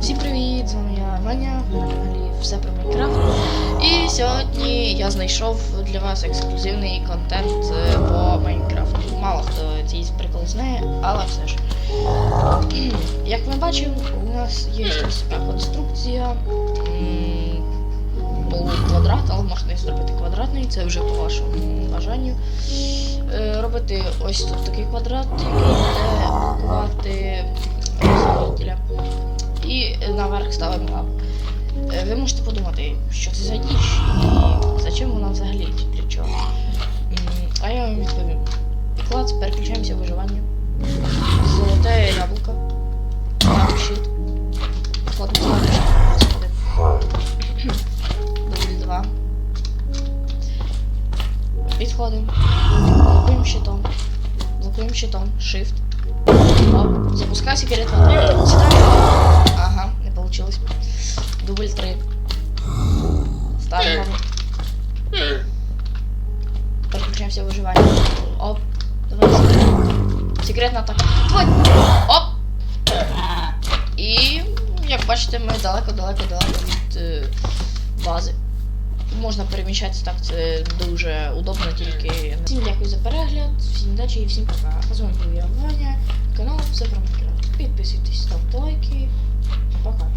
Всім привіт! З вами я Ваня, на каналі все про Майнкрафт. І сьогодні я знайшов для вас ексклюзивний контент е, по Майнкрафту. Мало хто цей прикол знає, але все ж. Як ми бачимо, у нас є ось така конструкція. М, Був квадрат, але можна і зробити квадратний, це вже по вашому бажанню. Е, Робити ось тут такий квадрат, який буде блокувати ставимо лапу. Е, Ви можете подумати, що це за ніч і зачем вона взагалі для чого. А я вам відповім. Клац, переключаємося в виживання. Золоте яблуко. Так, щит. Золоте щит. Господи. Підходимо. Блокуємо щитом. Блокуємо щитом. Shift. Оп. Запускай секрет на Ага, Переключаемся в выживание. Оп. Давай. Секретна атака. Твой. Оп. І, як бачите, ми далеко-далеко-далеко від е, бази. Можна переміщатися так, це дуже удобно тільки. Всім дякую за перегляд, всім удачі і всім пока. А З вами був я Ваня, канал все про. Підписуйтесь, ставте лайки. Пока.